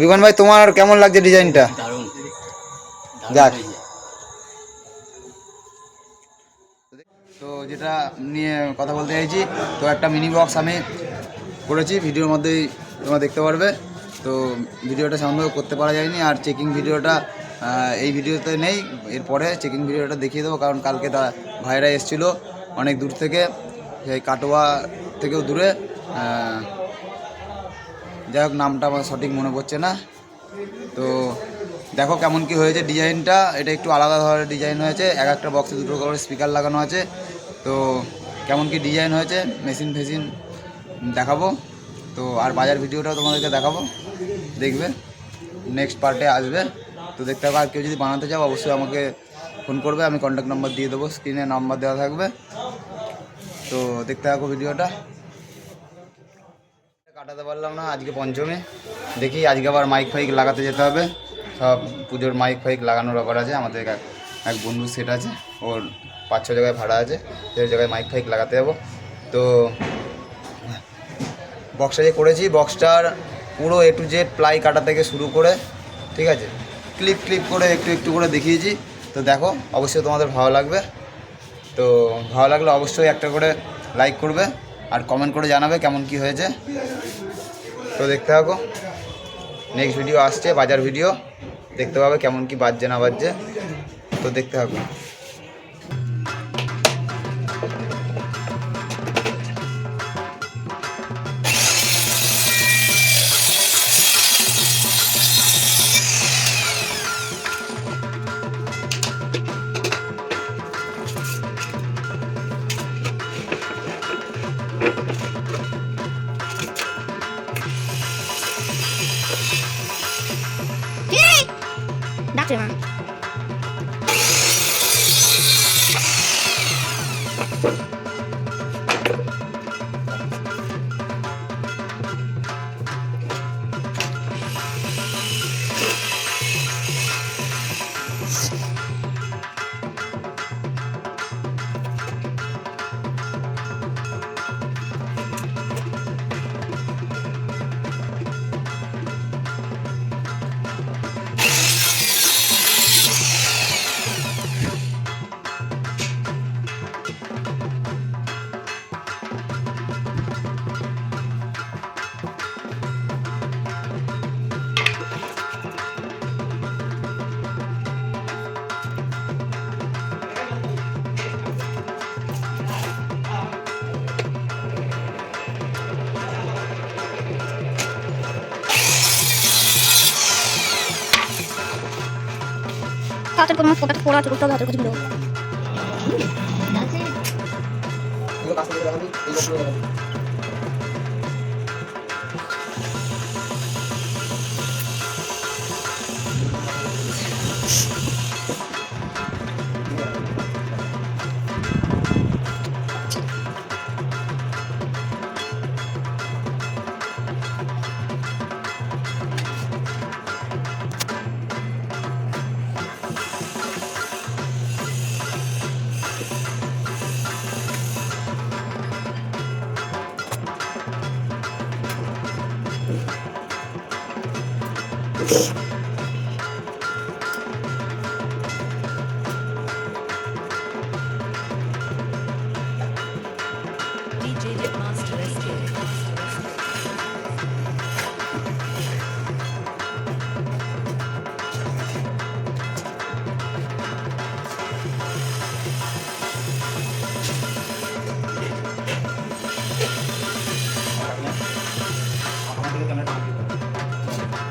বিমান ভাই তোমার কেমন লাগছে ডিজাইনটা? যাক। তো যেটা নিয়ে কথা বলতে চাইছি তো একটা মিনি বক্স আমি করেছি ভিডিওর মধ্যেই তোমরা দেখতে পারবে। তো ভিডিওটা সামনে করতে পারা যায়নি আর চেকিং ভিডিওটা এই ভিডিওতে নেই। এরপরে চেকিং ভিডিওটা দেখিয়ে দেবো কারণ কালকে তা ভাইরা এসেছিল অনেক দূর থেকে সেই কাটোয়া থেকেও দূরে। যাই হোক, নামটা আমার সঠিক মনে পড়ছে না। তো দেখো কেমন কি হয়েছে ডিজাইনটা। এটা একটু আলাদা ধরনের ডিজাইন হয়েছে। এক একটা বক্সে দুটো করে স্পিকার লাগানো আছে। তো কেমন কি ডিজাইন হয়েছে মেশিন ফেসিন দেখাবো। তো আর বাজার ভিডিওটাও তোমাদেরকে দেখাবো। দেখবে নেক্সট পার্টে আসবে। তো দেখতে হবে আর কেউ যদি বানাতে চাও, অবশ্যই আমাকে ফোন করবে। আমি কন্ট্যাক্ট নাম্বার দিয়ে দেবো। স্ক্রিনে নাম্বার দেওয়া থাকবে। তো দেখতে থাকো ভিডিওটা। কাটাতে পারলাম না, আজকে পঞ্চমে। দেখি আজকে আবার মাইক ফাইক লাগাতে যেতে হবে। সব পুজোর মাইক ফাইক লাগানোর ব্যাপার আছে, আমাদের এক- এক বন্ধু সেট আছে, ওর পাঁচ ছ জায়গায় ভাড়া আছে সেই জায়গায় মাইক ফাইক লাগাতে যাব। তো বক্সটা যে করেছি বক্সটার পুরো এ টু জেড প্লাই কাটা থেকে শুরু করে, ঠিক আছে? ক্লিপ ক্লিপ করে একটু একটু করে দেখিয়েছি। তো দেখো, অবশ্যই তোমাদের ভালো লাগবে। তো ভালো লাগলে অবশ্যই একটা করে লাইক করবে। আর কমেন্ট করে জানাবে কেমন কি হয়েছে। তো দেখতে থাকো। নেক্সট ভিডিও আসছে, বাজার ভিডিও দেখতে পাবে কেমন কি বাজছে না বাজছে। তো দেখতে থাকো। তাড়াতাড়ি তোমার ফোটাটা পড়া আছে করতে হবে হাতের কাছে DJ Okay.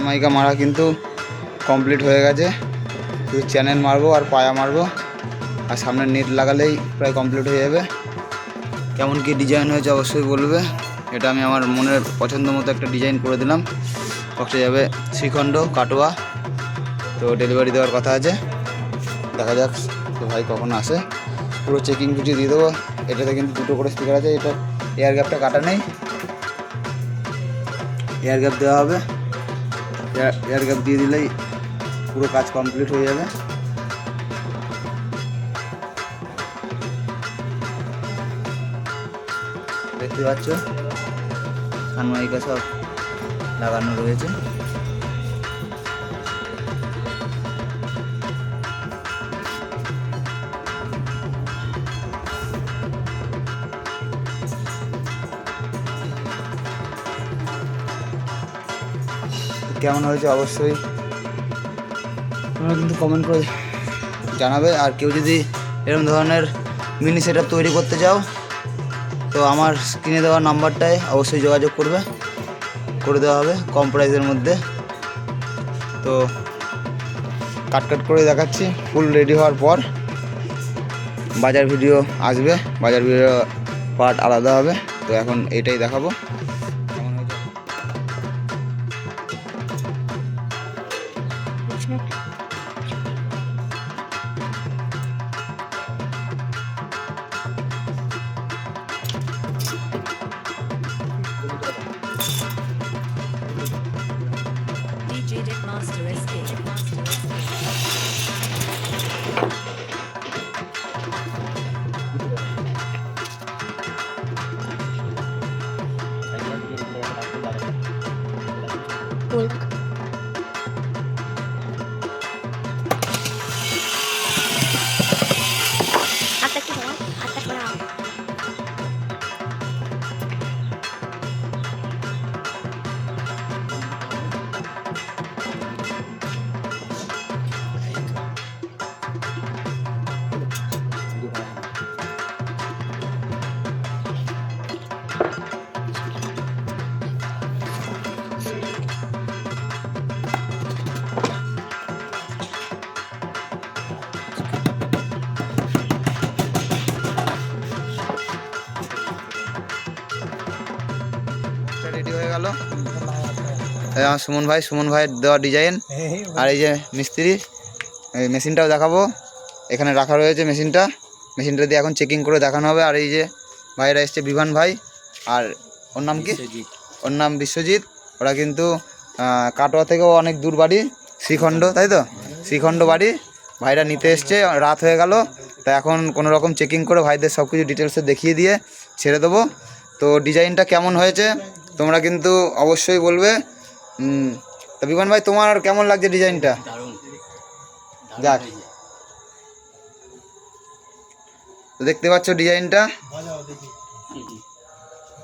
সানমাইকা মারা কিন্তু কমপ্লিট হয়ে গেছে। শুধু চ্যানেল মারবো আর পায়া মারবো। আর সামনে নেট লাগালেই প্রায় কমপ্লিট হয়ে যাবে। কেমন কি ডিজাইন হয়েছে অবশ্যই বলবে। এটা আমি আমার মনের পছন্দ মতো একটা ডিজাইন করে দিলাম। বক্সে যাবে শ্রীখণ্ড, কাটোয়া। তো ডেলিভারি দেওয়ার কথা আছে। দেখা যাক তো ভাই কখন আসে। পুরো চেকিং ভিডিও দিয়ে দেবো। এটাতে কিন্তু দুটো করে স্পিকার আছে। এটা এয়ার গ্যাপটা কাটা নেই। এয়ার গ্যাপ দেওয়া হবে। এয়ার গ্যাপ দিয়ে দিলেই পুরো কাজ কমপ্লিট হয়ে যাবে। দেখতে পাচ্ছ, সানমাইকা সব লাগানো রয়েছে। কেমন হয়েছে অবশ্যই তোমরা কিন্তু কমেন্ট করে জানাবে। আর কেউ যদি এরকম ধরনের মিনি সেট তৈরি করতে চাও, তো আমার স্ক্রিনে দেওয়া নাম্বারটায় অবশ্যই যোগাযোগ করবে। করে দেওয়া হবে কম প্রাইসের মধ্যে। তো কাট কাট করে দেখাচ্ছি। ফুল রেডি হওয়ার পর বাজার ভিডিও আসবে। বাজার ভিডিও পার্ট আলাদা হবে। তো এখন এটাই দেখাবো। comes to rescue. আমার সুমন ভাই সুমন ভাইয়ের দেওয়া ডিজাইন আর এই যে মিস্ত্রি এই মেশিনটাও দেখাবো। এখানে রাখা রয়েছে মেশিনটা। মেশিনটা দিয়ে এখন চেকিং করে দেখানো হবে। আর এই যে ভাইরা এসছে বিভান ভাই। আর ওর নাম কি? ওর নাম বিশ্বজিৎ। ওরা কিন্তু কাটোয়া থেকেও অনেক দূর বাড়ি শ্রীখণ্ড তাই তো? শ্রীখণ্ড বাড়ি। ভাইরা নিতে এসছে রাত হয়ে গেল। তা এখন কোনো রকম চেকিং করে ভাইদের সব কিছু ডিটেলসে দেখিয়ে দিয়ে ছেড়ে দেবো। তো ডিজাইনটা কেমন হয়েছে তোমরা কিন্তু অবশ্যই বলবে। উম, তা বিমান ভাই তোমার কেমন লাগছে ডিজাইনটা? যাক। তো দেখতে পাচ্ছ ডিজাইনটা।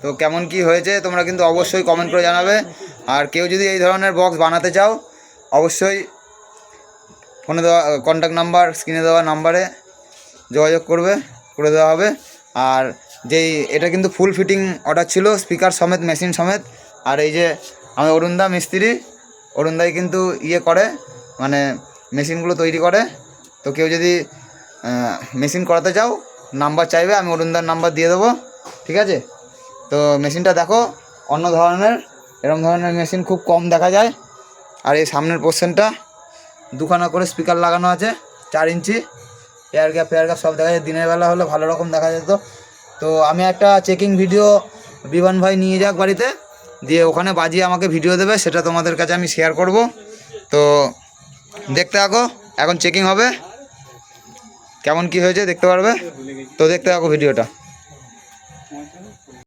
তো কেমন কি হয়েছে তোমরা কিন্তু অবশ্যই কমেন্ট করে জানাবে। আর কেউ যদি এই ধরনের বক্স বানাতে চাও অবশ্যই ফোনে দেওয়া কন্ট্যাক্ট নাম্বার স্ক্রিনে দেওয়া নাম্বারে যোগাযোগ করবে করে দেওয়া হবে। আর যেই এটা কিন্তু ফুল ফিটিং অর্ডার ছিল স্পিকার সমেত মেশিন সমেত। আর এই যে আমি অরুণদা, মিস্ত্রি। অরুণদাই কিন্তু ইয়ে করে মানে মেশিনগুলো তৈরি করে। তো কেউ যদি মেশিন করাতে চাও, নাম্বার চাইবে, আমি অরুণদার নাম্বার দিয়ে দেবো। ঠিক আছে? তো মেশিনটা দেখো, অন্য ধরনের এরকম ধরনের মেশিন খুব কম দেখা যায়। আর এই সামনের পোর্শনটা, দুখানা করে স্পিকার লাগানো আছে, চার inch. Air gap air gap সব দেখা যায়। দিনের বেলা হলে ভালো রকম দেখা যেত। তো আমি একটা চেকিং ভিডিও বিমান ভাই নিয়ে যাক বাড়িতে। দিয়ে ওখানে বাজিয়ে আমাকে ভিডিও দেবে, সেটা তোমাদের কাছে আমি শেয়ার করব। তো দেখতে থাকো, এখন চেকিং হবে। কেমন কি হয়েছে দেখতে পারবে? তো দেখতে থাকো ভিডিওটা